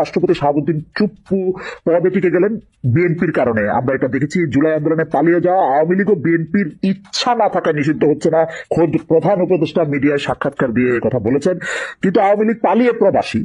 রাষ্ট্রপতি শাহাবুদ্দিন চুপ্পু পদে টিকে গেলেন বিএনপির কারণে। আমরা এটা দেখেছি, জুলাই আন্দোলনে পালিয়ে যাওয়া আওয়ামী লীগ ও বিএনপির ইচ্ছা না থাকা নিষিদ্ধ হচ্ছে না। খোদ প্রধান উপদেষ্টা মিডিয়ায় সাক্ষাৎকার দিয়ে কথা বলেছেন। কিন্তু আওয়ামী লীগ পালিয়ে প্রবাসী।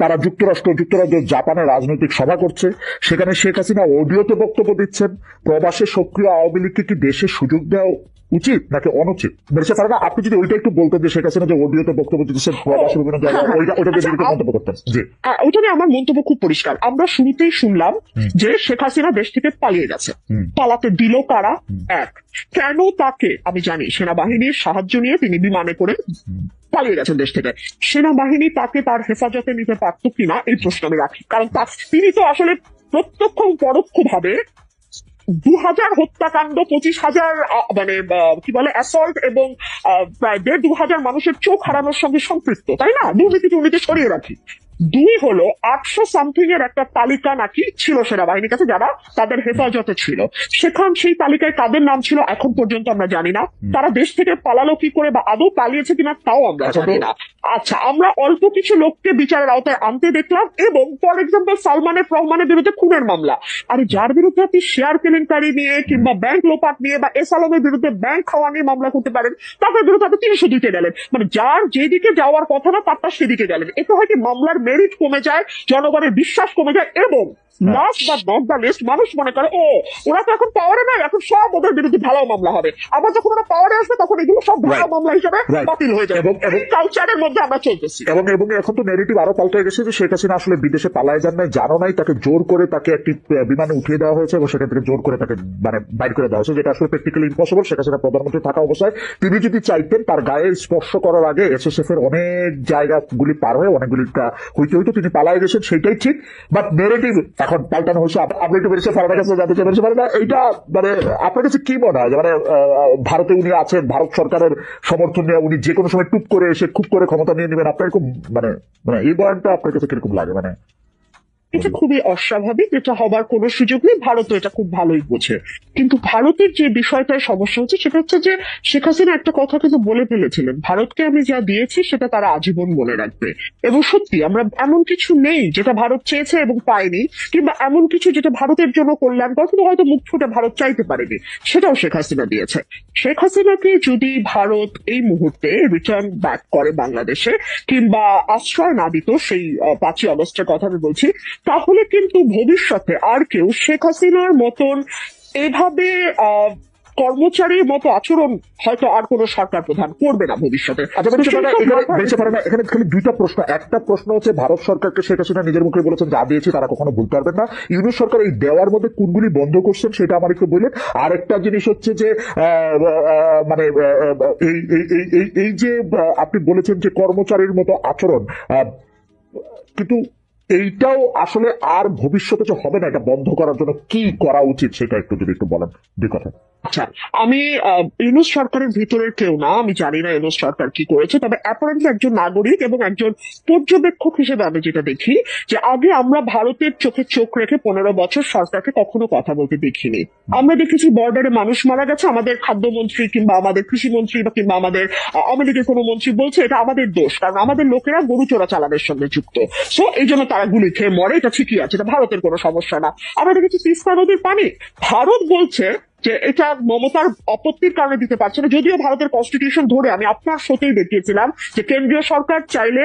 তারা যুক্তরাষ্ট্র, যুক্তরাজ্য জাপানে রাজনৈতিক সভা করছে। সেখানে শেখ হাসিনা অডিওতে বক্তব্য দিচ্ছেন। প্রবাসে সক্রিয় আওয়ামী লীগকে কি দেশে সুযোগ দেওয়া উচিত নাকি অনুচিত? মেরেছে পারে আপনি যদি ওইটা একটু বলতেন যে শেখ হাসিনা যে অডিওতে বক্তব্য দিচ্ছেন প্রবাসী বিভিন্ন জায়গায় হ্যাঁ, ওইটা আচ্ছা, মন্তব্য করতেন। জি। ওইটা নিয়ে আমার মন্তব্য খুব পরিষ্কার। আমরা শুরুতেই শুনলাম যে শেখ হাসিনা দেশ থেকে পালিয়ে গেছে। পালাতে দিল কারা? এক কেন তাকে আমি জানি সেনাবাহিনীর সাহায্য নিয়ে তিনি বিমানে করে পালিয়ে গেছেন দেশ থেকে। সেনাবাহিনী তাকে তার হেফাজতে নিতে পারতো কিনা এই প্রশ্ন আমি রাখি। কারণ তিনি তো আসলে প্রত্যক্ষ পরোক্ষ ভাবে দু হাজার হত্যাকাণ্ড, পঁচিশ হাজার মানে কি বলে অ্যাসল্ট এবং প্রায় দেড় দু হাজার মানুষের চোখ হারানোর সঙ্গে সম্পৃক্ত, তাই না? দুর্নীতি দুর্নীতি সরিয়ে রাখি। দুই হলো আটশো সামথিং এর একটা তালিকা নাকি ছিল সেনাবাহিনীর কাছে যারা তাদের হেফাজতে ছিল। সেখান সেই তালিকায় কাদের নাম ছিল এখন পর্যন্ত আমরা জানি না। তারা দেশ থেকে পালালো কি করে বা আদৌ পালিয়েছে কিনা তাও আমরা এখন জানি না। আচ্ছা আমরা অল্প কিছু লোককে বিচারের আওতায় আনতে দেখলাম এবং ফর এক্সাম্পল সালমানের রহমানের বিরুদ্ধে খুনের মামলা। আর যার বিরুদ্ধে আপনি শেয়ার কেলেঙ্কারি নিয়ে কিংবা ব্যাংক লোপাট নিয়ে বা এস আলমের বিরুদ্ধে ব্যাংক খাওয়া নিয়ে মামলা করতে পারেন তাদের বিরুদ্ধে আপনি তিনশো দিতে গেলেন। মানে যার যেদিকে যাওয়ার কথা না তার সেদিকে গেলেন। এতে হয় কি মামলার মেরিট কমে যায় জনগণের বিশ্বাস কমে যায় এবং লাস্ট বা নট দ্য লিস্ট মানুষ মনে করে ও ওরা তো এখন পাওয়ারে নাই এখন সব ওদের বিরুদ্ধে ভালো মামলা হবে। আবার যখন ওরা পাওয়ারে আসবে তখন এগুলো সব ভালো মামলা হিসেবে বাতিল হয়ে যাবে। এবং- এই কালচারের মধ্যে আমরা চলতেছি। এবং এবং এখন তো নেগেটিভ আরও পাল্টে গেছে যে শেখ হাসিনা আসলে বিদেশে পালায় যান নাই জানো নাই তাকে জোর করে তাকে একটি বিমানে উঠিয়ে দেওয়া হয়েছে এবং সেখান থেকে জোর করে তাকে মানে বাইর করে দেওয়া হয়েছে যেটা আসলে প্র্যাকটিক্যালি ইম্পসিবল শেখ হাসিনা প্রধানমন্ত্রী থাকা অবস্থায়। তিনি যদি চাইতেন তার গায়ে স্পর্শ করার আগে এসএসএফ এর অনেক জায়গাগুলি পার হয়ে অনেকগুলি হইতে হইতে তিনি পালায় গেছেন সেটাই ঠিক বাট নেগেটিভ এখন পাল্টানো হয়েছে আপনি একটু বেরিয়েছে ফারাদার কাছে জানতে চাই বেরিয়েছে না এইটা মানে আপনার কাছে কি মনে হয়? মানে ভারতে উনি আছেন, ভারত সরকারের সমর্থন নিয়ে উনি যে কোনো সময় টুপ করে এসে, খুব করে ক্ষমতা নিয়ে নেবেন, আপনার খুব মানে মানে এই বয়ানটা আপনার কাছে কীরকম লাগে? মানে এটা খুবই অস্বাভাবিক, এটা হবার কোনো সুযোগ নেই। ভারতও এটা খুব ভালোই বোঝে। কিন্তু ভারতের যে বিষয়টায় সমস্যা হচ্ছে, সেটা হচ্ছে যে শেখ হাসিনা একটা কথা কিন্তু বলে ফেলেছিলেন, ভারতকে আমি যা দিয়েছি, সেটা তারা আজীবন মনে রাখবে। এবং সত্যি, আমরা এমন কিছু নেই যেটা ভারত চেয়েছে এবং পায়নি, কিংবা এমন কিছু যেটা ভারতের জন্য কল্যাণকর, কিন্তু হয়তো মুখ ফুটে ভারত চাইতে পারেনি, সেটাও শেখ হাসিনা দিয়েছে। শেখ হাসিনাকে যদি ভারত এই মুহূর্তে রিটার্ন ব্যাক করে বাংলাদেশে, কিংবা আশ্রয় না দিত, সেই পাঁচই আগস্টের কথা আমি বলছি তাহলে কিন্তু ভবিষ্যতে আর কেউ শেখ হাসিনার মতন এভাবে কর্মচারীর মতো আচরণ হয়তো আর কোনো সরকার প্রধান করবে না ভবিষ্যতে। আচ্ছা এখানে খালি দুইটা প্রশ্ন। একটা প্রশ্ন হচ্ছে ভারত সরকারকে শেখ হাসিনা নিজের মুখে বলেছেন যা দিয়েছে তারা কখনো ভুলতে পারবেন না। ইউনুস সরকার এই দেওয়ার মধ্যে কোনগুলি বন্ধ করছেন সেটা আমার একটু বললেন। আরেকটা জিনিস হচ্ছে যে মানে এই এই- এই- যে আপনি বলেছেন যে কর্মচারীর মতো আচরণ আহ, কিন্তু এইটাও আসলে আর ভবিষ্যতে যে হবে না, এটা বন্ধ করার জন্য কি করা উচিত সেটা একটু যদি একটু বলেন, দুই কথা। আচ্ছা আমি ইউনুস সরকারের ভিতরের কেউ না, আমি জানি না ইউনুস সরকার কি করেছে, তবে অ্যাপারেন্টলি একজন নাগরিক এবং একজন পর্যবেক্ষক হিসেবে আমি যেটা দেখি, যে আগে আমরা ভারতের চোখে চোখ রেখে পনেরো বছর সরকারকে কখনো কথা বলতে দেখিনি। আমরা দেখেছি বর্ডারে মানুষ মারা গেছে, আমাদের খাদ্যমন্ত্রী কিংবা আমাদের কৃষিমন্ত্রী বা কিংবা আমাদের আওয়ামী লীগের কোনো মন্ত্রী বলছে, এটা আমাদের দোষ, কারণ আমাদের লোকেরা গরু চোরা চালানের সঙ্গে যুক্ত। সো এই জন্য তারা গুলি খেয়ে মরে, এটা ঠিকই আছে, এটা ভারতের কোনো সমস্যা না। আমরা দেখেছি তিস্তা নদীর পানি। ভারত বলছে যে এটা মমতার আপত্তির কারণে দিতে পারছে না, যদিও ভারতের কনস্টিটিউশন ধরে আমি আপনার সাথেই দেখিয়েছিলাম যে কেন্দ্রীয় সরকার চাইলে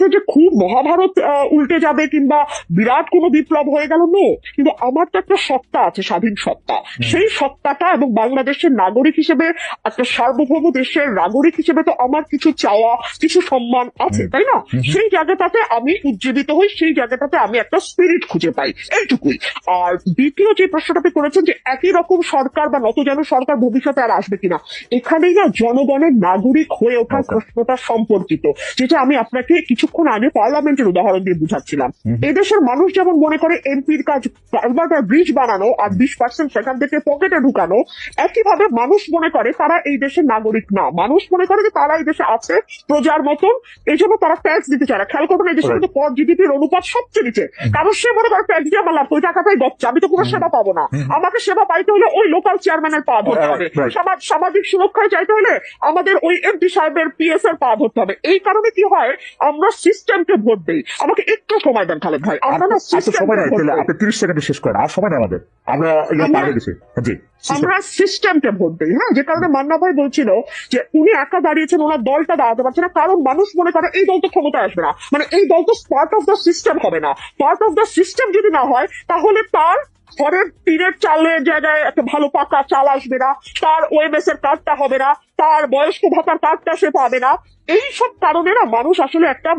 এটাতে যে খুব মহাভারত উল্টে যাবে কিংবা বিরাট কোনো বিপ্লব হয়ে গেল নো। কিন্তু আমার তো একটা সত্তা আছে স্বাধীন সত্তা। সেই সত্তাটা এবং বাংলাদেশের নাগরিক হিসেবে একটা সার্বভৌম দেশের নাগরিক হিসেবে তো আমার কিছু চাওয়া কিছু সম্মান আছে তাই না? সেই জায়গাটাতে আমি উজ্জীবিত হই সেই জায়গাটাতে আমি একটা স্পিরিট খুঁজে পাই এইটুকুই। আর দ্বিতীয় যে প্রশ্নটা আপনি করেছেন যে একই রকম সরকার বা নতজান সরকার ভবিষ্যতে আর আসবে কিনা এখানেই না জনগণের নাগরিক হয়ে ওঠার প্রশ্নটা সম্পর্কিত যেটা আমি আপনাকে কিছু কিছুক্ষণ আগে পার্লামেন্টের উদাহরণ দিয়ে বুঝাচ্ছিলাম। এদেশের মানুষ যেমন মনে করে এমপির কাজ কালভার্টার ব্রিজ বানানো আর বিশ পার্সেন্ট সেখান থেকে পকেটে ঢুকানো একইভাবে মানুষ মনে করে তারা এই দেশের নাগরিক না। মানুষ মনে করে যে তারা এই দেশে আছে প্রজার মতন এই জন্য তারা ট্যাক্স দিতে চায় না। খেয়াল করবেন এই দেশে কিন্তু পর জিডিপির অনুপাত সবচেয়ে নিচে। কারণ সে মনে করে ট্যাক্স দিয়ে আমার লাভ ওই টাকাটাই গচ্ছা আমি তো কোনো সেবা পাবো না। আমাকে সেবা পাইতে হলে ওই লোকাল চেয়ারম্যানের পা ধরতে হবে। সমাজ- সামাজিক সুরক্ষায় চাইতে হলে আমাদের ওই এমপি সাহেবের পিএস এর পা ধরতে হবে। এই কারণে কি হয় আমরা সিস্টেমকে ভোট দিই আমাকে একটু সময় দেন খালেদ ভাই। আমরা না সময় নাই তাহলে আপনি তিরিশ সেকেন্ডে শেষ করেন। আর সময় নেই আমাদের। আমরা আমরা- পার গেছি জি আমরা সিস্টেমকে ভোট দিই হ্যাঁ? যে কারণে মান্না ভাই বলছিল যে উনি একা দাঁড়িয়েছেন ওনার দলটা দাঁড়াতে পারছে না। কারণ মানুষ মনে করে এই দল তো ক্ষমতায় আসবে না। মানে এই দল তো পার্ট অফ দ্য সিস্টেম হবে না। পার্ট অফ দ্য সিস্টেম যদি না হয় তাহলে তার ঘরের টিনের চালের জায়গায় একটা ভালো পাকা চাল আসবে না। তার ওএমএস এর কার্ডটা হবে না। তার বয়স্ক ভাতার কার্ডটা সে পাবে না। এইসব কারণে না মানুষ আসলে একটা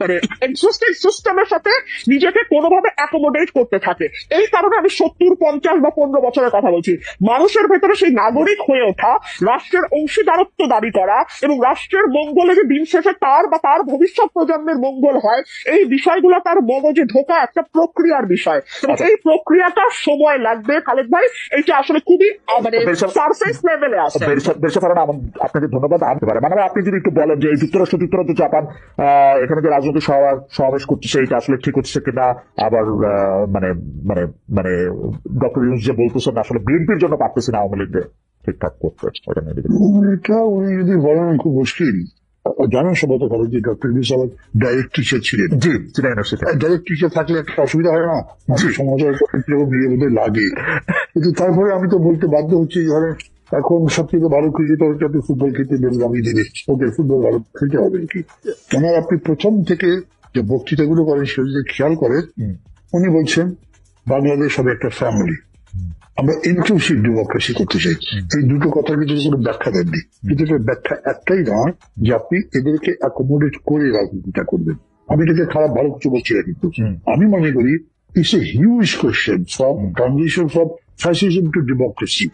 মানে এক্সিস্টিং সিস্টেমের সাথে নিজেকে কোনোভাবে অ্যাকোমোডেট করতে থাকে। এই কারণে আমি সত্তর পঞ্চাশ বা পনেরো বছরের কথা বলছি। মানুষের ভেতরে সেই নাগরিক হয়ে ওঠা রাষ্ট্রের অংশীদারত্ব দাবি করা এবং রাষ্ট্রের মঙ্গলে যে দিন শেষে তার বা তার ভবিষ্যৎ প্রজন্মের মঙ্গল হয় এই বিষয়গুলো তার মগজে ঢোকা একটা প্রক্রিয়ার বিষয়। এবং এই প্রক্রিয়াটা সময় লাগবে খালেদ ভাই। এটা আসলে খুবই মানে সারফেস লেভেলে আছে। আপনাকে ধন্যবাদ। আনতে পারে। মানে আপনি যদি একটু বলেন যে যুক্তরাষ্ট্র যুক্তরাজ্য জাপান এখানে যে রাজনৈতিক সভা- সমাবেশ করতেছে এটা আসলে ঠিক হচ্ছে কিনা? আবার মানে মানে মানে ডক্টর ইউনুস যে বলতেছেন আসলে বিএনপির জন্য পারতেছে না আওয়ামী লীগকে ঠিকঠাক করতে। নিয়ে। এটা উনি যদি বলেন খুব মুশকিল। জানেন সম্ভবত করে যে ডক্টর ইউনুস আমার ডাইরেক্ট টিচার ছিলেন জি ইউনিভার্সিটি ডাইরেক্ট টিচার থাকলে একটা অসুবিধা হয় না? সমাজের বিয়ে বোধহয় লাগে। কিন্তু তারপরে আমি তো বলতে বাধ্য হচ্ছি ধরেন এখন সবথেকে ভালো ক্রিকেটার হচ্ছে আপনি ফুটবল খেলতে আমি দিনে ওকে ফুটবল ভালো খেলতে হবে। কি কেননা আপনি প্রথম থেকে যে বক্তৃতাগুলো করেন সেগুলো যদি খেয়াল করেন উনি বলছেন বাংলাদেশ হবে একটা ফ্যামিলি আমরা ইনক্লুসিভ ডেমোক্রেসি করতে চাই। এই দুটো কথা কিন্তু কোনো ব্যাখ্যা দেননি। কিন্তু ব্যাখ্যা একটাই নয় যে আপনি এদেরকে অ্যাকোমোডেট করে রাজনীতিটা করবেন। আমি এটাকে খারাপ ভালো কিছু বলছি না কিন্তু। আমি মনে করি it's a huge question from transition from fascism to democracy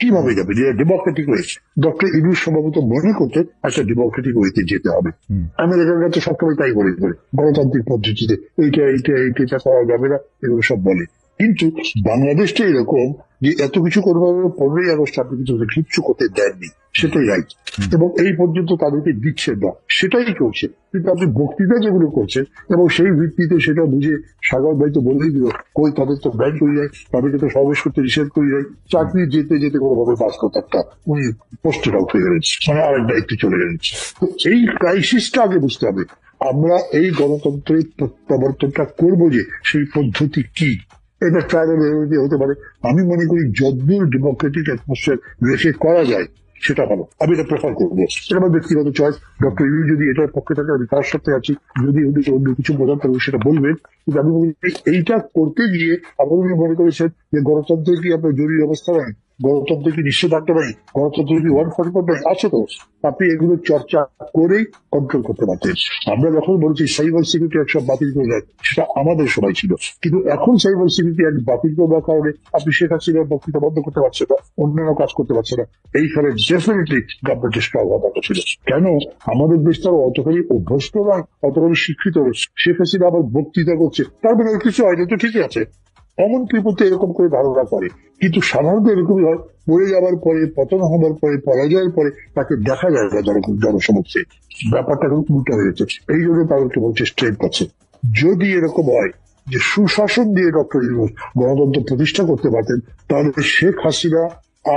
কীভাবে যাবে? যেটা ডেমোক্রেটিক রয়েছে ডক্টর ইডু সম্ভবত মনে করতে একটা ডেমোক্রেটিক ওয়েতে যেতে হবে। আমেরিকার কাছে সবসময় তাই বলে গণতান্ত্রিক পদ্ধতিতে এইটা এইটা এইটা করা যাবে না এগুলো সব বলে। কিন্তু বাংলাদেশটা এরকম যে এত কিছু করবার পনেরোই আগস্ট আপনি কিন্তু কিচ্ছু করতে দেননি। সেটাই রাইট এবং এই পর্যন্ত তাদেরকে দিচ্ছেন না। সেটাই করছে কিন্তু আপনি বক্তৃতা যেগুলো করছেন এবং সেই ভিত্তিতে সেটা বুঝে সাগর ভাই তো বলেই দিল কই তাদের তো ব্যান করে যায় তাদেরকে তো সমাবেশ করতে নিষেধ করে যায় চাকরি যেতে যেতে কোনোভাবে পাস করতে একটা উনি পোস্টেড আউট হয়ে গেলেন। মানে আরেক দায়িত্বে চলে গেলেন। তো এই ক্রাইসিসটা আগে বুঝতে হবে। আমরা এই গণতন্ত্রের প্রত্যাবর্তনটা করব যে সেই পদ্ধতি কি? এটা ট্রায়াল হতে পারে। আমি মনে করি যদ্দূর ডেমোক্রেটিক অ্যাটমসফিয়ার রেখে করা যায়, সেটা ভালো। আমি এটা প্রেফার করব। এটা আমার ব্যক্তিগত চয়েস ডক্টর ইউ যদি এটার পক্ষে থাকে, আমি তার সাথে আছি। যদি উনি অন্য কিছু বোঝাতে তাহলে সেটা বলবেন, কিন্তু আমি এইটা করতে গিয়ে আপনি মনে করেছেন যে গণতন্ত্রে কি আপনার জরুরি অবস্থা নয়? গণতন্ত্র কি নিশ্চিত থাকতে পারি? গণতন্ত্র কি ওয়ান ফর্টি ফোর আছে তো? আপনি এগুলো চর্চা করেই কন্ট্রোল করতে পারতেন। আমরা যখন বলছি সাইবার সিকিউরিটি এক সব বাতিল করে দেয়, সেটা আমাদের সময় ছিল। কিন্তু এখন সাইবার সিকিউরিটি এক বাতিল করবার কারণে আপনি শেখ হাসিনার বক্তৃতা বন্ধ করতে পারছে না, অন্যান্য কাজ করতে পারছে না। এইখানে ডেফিনেটলি গভর্নমেন্টের স্ট্রং হওয়া ছিল। কেন? আমাদের দেশ দেশটা অতখানি অভ্যস্ত নয়, অতখানি শিক্ষিত শেখ হাসিনা আবার বক্তৃতা করছে। তার মানে কিছু হয়নি তো ঠিকই আছে। অমন পিপুতে এরকম করে ধারণা করে। কিন্তু সাধারণত এরকমই হয় পড়ে যাওয়ার পরে, পতন হবার পরে, পরাজয়ের পরে তাকে দেখা যায় না জন জনসমক্ষে। ব্যাপারটা এখন উল্টো হয়েছে এই জন্য তাদেরকে বলছে স্ট্রেন্থ আছে যদি এরকম হয় যে সুশাসন দিয়ে ডক্টর ইউনুস গণতন্ত্র প্রতিষ্ঠা করতে পারতেন, তাহলে শেখ হাসিনা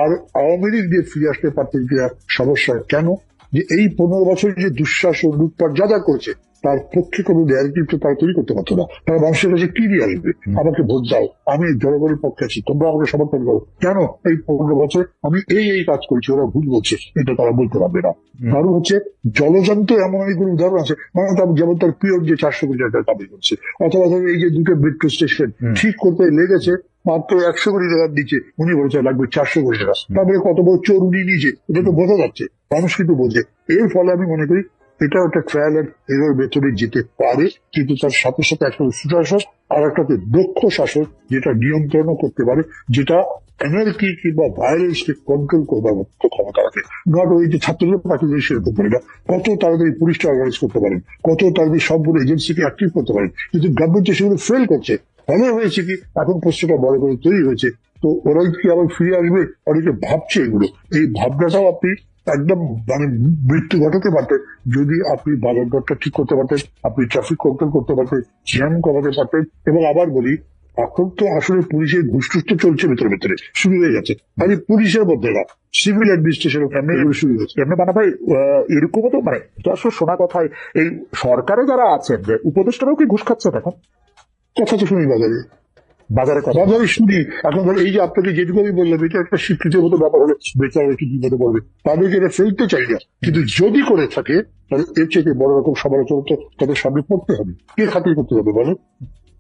আর আওয়ামী লীগ দিয়ে ফিরে আসতে পারতেন কিনা সমস্যা কেন? যে এই পনেরো বছর যে দুঃশাসন, লুটপাট যা যা করছে তার পক্ষে কোনো ন্যারেটিভ তো তারা তৈরি করতে পারতো না। তারা মানুষের কাছে কি দিয়ে আসবে? আমাকে ভোট দাও আমি জনগণের পক্ষে আছি তোমরা আমাকে সমর্থন করো। কেন? এই পনেরো বছর আমি এই এই কাজ করছি ওরা ভুল বলছে এটা তারা বলতে পারবে না। কারণ হচ্ছে জলযন্ত্র এমন অনেকগুলো উদাহরণ আছে মানে তার যেমন তার পিওর যে চারশো কোটি টাকা দাবি করছে অথবা ধরো এই যে দুটো মেট্রো স্টেশন ঠিক করতে লেগেছে মাত্র একশো কোটি টাকার নিচে উনি বলেছে লাগবে চারশো কোটি টাকা। তারপরে কত বড় চোর উনি নিজে এটা তো বোঝা যাচ্ছে মানুষ কিন্তু বোঝে। এর ফলে আমি মনে করি এটা একটা ট্রায়াল এন্ড এরর ভেতরে যেতে পারে, কিন্তু তার সাথে সাথে একটা সুশাসন আর একটা দক্ষ শাসক যেটা নিয়ন্ত্রণও করতে পারে, যেটা এনার্কি কিংবা ভায়োলেন্স কে কন্ট্রোল করবার মতো ক্ষমতা রাখে। নট ওই যে ছাত্রদের পার্টিদের সেরকম করে না, কত তাড়াতাড়ি পুলিশটা অর্গানাইজ করতে পারেন, কত তাড়াতাড়ি সবগুলো এজেন্সিকে অ্যাক্টিভ করতে পারেন, কিন্তু গভর্নমেন্ট যে সেগুলো ফেল করছে, ফলে হয়েছে কি, এখন প্রশ্নটা বড় করে তৈরি হয়েছে। তো ওরাই কি আবার ফিরে আসবে? অনেকে ভাবছে এগুলো। এই ভাবনাটাও আপনি একদম মানে মৃত্যু ঘটাতে পারতেন। যদি আপনি বাজার দরটা ঠিক করতে পারতেন আপনি ট্রাফিক কন্ট্রোল করতে পারতেন জ্যাম কমাতে পারতেন এবং আবার বলি এখন তো আসলে পুলিশের ঘুষটুস তো চলছে ভেতরে ভেতরে শুরু হয়ে গেছে। খালি পুলিশের মধ্যে না সিভিল অ্যাডমিনিস্ট্রেশন এগুলো শুরু হয়েছে এমনি মানে ভাই আহ, এরকমও তো মানে আসলে শোনা কথাই এই সরকারে যারা আছেন উপদেষ্টারাও কি ঘুষ খাচ্ছে এখন? কথা তো শুনি বাজারে। বাজারে কথা। বলে শুনি, এখন বলে, এই যে আপনাকে যেটুকু আমি বললাম, এটা একটা স্বীকৃতির মতো ব্যাপার হলে বেচারা একটু বিপদে পড়বে তাদেরকে এটা ফেলতে চাই না। কিন্তু যদি করে থাকে, তাহলে এর চেয়ে বড় রকম সমালোচনা তো তাদের সামনে পড়তে হবে। কে খাতির করতে হবে বলো?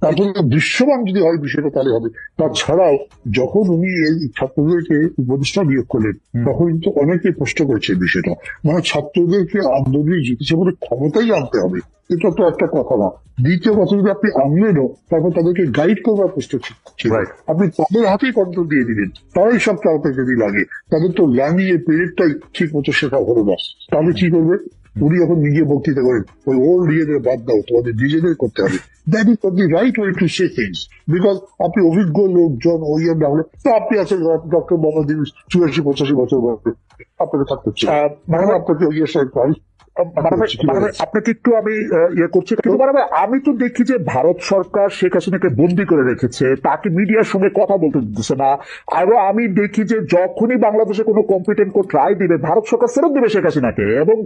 তারপরে দৃশ্যমান যদি হয় বিষয়টা তাহলে হবে। তাছাড়াও যখন উনি এই ছাত্রদেরকে উপদেষ্টা নিয়োগ করলেন তখন কিন্তু অনেকে প্রশ্ন করেছে বিষয়টা। মানে ছাত্রদেরকে আন্দোলনে জিতেছে বলে ক্ষমতাই আনতে হবে এটা তো একটা কথা না। দ্বিতীয় কথা যদি আপনি আনলেনও তারপর তাদেরকে গাইড করবার প্রশ্ন ছিল। আপনি তাদের হাতেই কন্ট্রোল দিয়ে দিলেন তারাই সব চালাতে যদি লাগে তাদের তো ল্যামিয়ে পিরিয়ডটাই ঠিক মতো শেখা হলো না। তাহলে কি করবে? উনি যখন নিজে বক্তৃতা করেন ওই ওল্ড ইয়েদের বাদ দাও তোমাদের নিজেদের করতে হবে that is the right way to say things because আপনি অভিজ্ঞ লোকজন ওই না হলে তো আপনি আছেন ডক্টর মোহাম্মদ চুরাশি পঁচাশি বছর বয়সে আপনাকে থাকতে মানে মানে আপনাকে ওই ভাই, আপনাকে একটু আমি ইয়ে করছি কিন্তু মানে আমি তো দেখি যে ভারত সরকার শেখ হাসিনাকে বন্দি করে রেখেছে তাকে মিডিয়ার সঙ্গে কথা বলতে দিতেছে না আরও আমি দেখি যে যখনই বাংলাদেশে কোনো কম্পিটেন্ট কোর্ট রায় দিবে ভারত সরকার ফেরত দিবে শেখ হাসিনাকে এবং।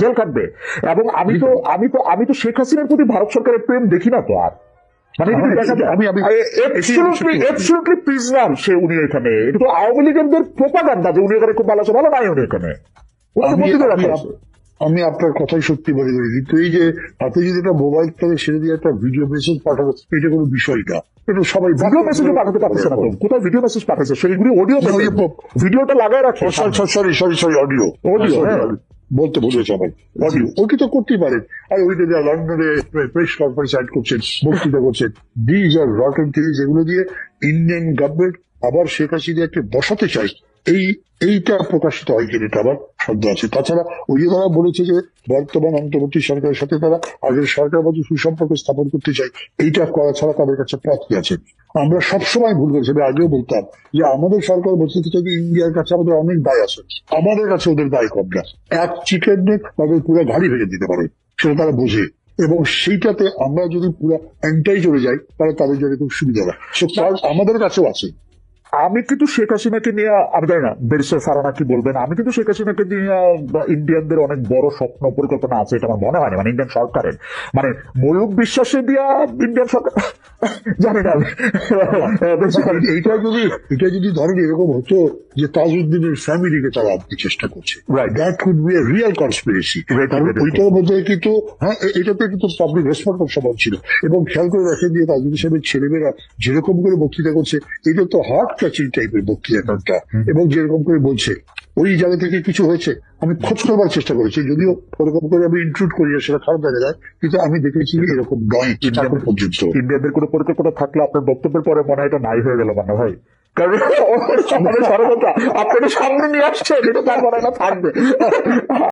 জেল কাটবে এবং আমি তো আমি তো আমি তো শেখ হাসিনার প্রতি ভারত সরকারের প্রেম দেখি না তো আর। মানে সে উনি এখানে। এটা তো আওয়ামী লীগের প্রোপাগান্ডা যে উনি এখানে খুব ভালো আছে ভালো নাই উনি এখানে। আমি- আপনার কথাই সত্যি মনে করি কিন্তু এই যে হাতে যদি একটা মোবাইল থাকে সেটা দিয়ে একটা ভিডিও মেসেজ পাঠাবো এটা কোনো বিষয় না। এটা সবাই ভিডিও মেসেজও পাঠাতে পারতেছে না তো। কোথায় ভিডিও মেসেজ পাঠাচ্ছে? সেইগুলি অডিও ওই ভিডিওটা লাগায় রাখে sorry sorry sorry audio Audio, হ্যাঁ। বলতে বলেছে আমার অডিও ওকে তো করতেই পারেন আর ওইটা যা লন্ডনে প্রেস কনফারেন্স অ্যাড করছেন বক্তৃতা করছেন দিজ আর রটেন থিংস এগুলো দিয়ে ইন্ডিয়ান গভর্নমেন্ট আবার শেখ হাসিনাকে বসাতে চাই এই, এইটা প্রকাশিত হয় এটা আমার সন্দেহ আছে। তাছাড়া ওই যে তারা বলেছে যে বর্তমান অন্তর্বর্তী সরকারের সাথে তারা আগের সরকার মধ্যে সুসম্পর্ক স্থাপন করতে চাই এইটা করা ছাড়া তাদের কাছে পথ আছে। আমরা সবসময় ভুল করেছি, আমি আগেও বলতাম যে আমাদের সরকার চাই যে ইন্ডিয়ার কাছে আমাদের অনেক দায় আছে, আমাদের কাছে ওদের দায় কম না। এক চিকেন নেক তাদের পুরো গাড়ি ভেঙে দিতে পারে, সেটা তারা বোঝে। এবং সেইটাতে আমরা যদি পুরো এন্টাই চলে যাই, তাহলে তাদের জন্য খুব সুবিধা হয় আমাদের কাছেও আছে। আমি কিন্তু শেখ হাসিনাকে নিয়ে আমি জানি না বেরিসের ফারানা কি বলবেন? আমি কিন্তু শেখ হাসিনাকে নিয়ে ইন্ডিয়ানদের অনেক বড় স্বপ্ন পরিকল্পনা আছে এটা আমার মনে হয় না মানে ইন্ডিয়ান সরকারের। মানে ময়ূক বিশ্বাসে দিয়া ইন্ডিয়ান সরকার জানি না। এইটা যদি এটা যদি ধরেন এরকম হতো যে তাজউদ্দিনের ফ্যামিলিকে তারা আনতে চেষ্টা করছে. That could be real conspiracy ওইটার মধ্যে কিন্তু হ্যাঁ এটাতে কিন্তু পাবলিক রেসপন্স সমান ছিল। এবং খেয়াল করে দেখেন যে তাজউদ্দিন সাহেবের ছেলেমেয়েরা যেরকম করে বক্তৃতা করছে এটা তো হার্ট টাচিং টাইপের বক্তৃতাটা এবং যেরকম করে বলছে ওই জায়গা থেকে কিছু হয়েছে আমি খোঁজ করবার চেষ্টা করেছি যদিও ওরকম করে আমি ইনক্লুড করি না, সেটা খারাপ দেখা যায় কিন্তু আমি দেখেছি এরকম নয় পর্যন্ত। ইন্ডিয়ানদের কোনো পরিকল্পনা থাকলে আপনার বক্তব্যের পরে মনে হয় এটা নাই হয়ে গেল মানে ভাই। কারণ আমাদের আপনাকে সামনে নিয়ে আসছেন এটা তার মনে না থাকবে।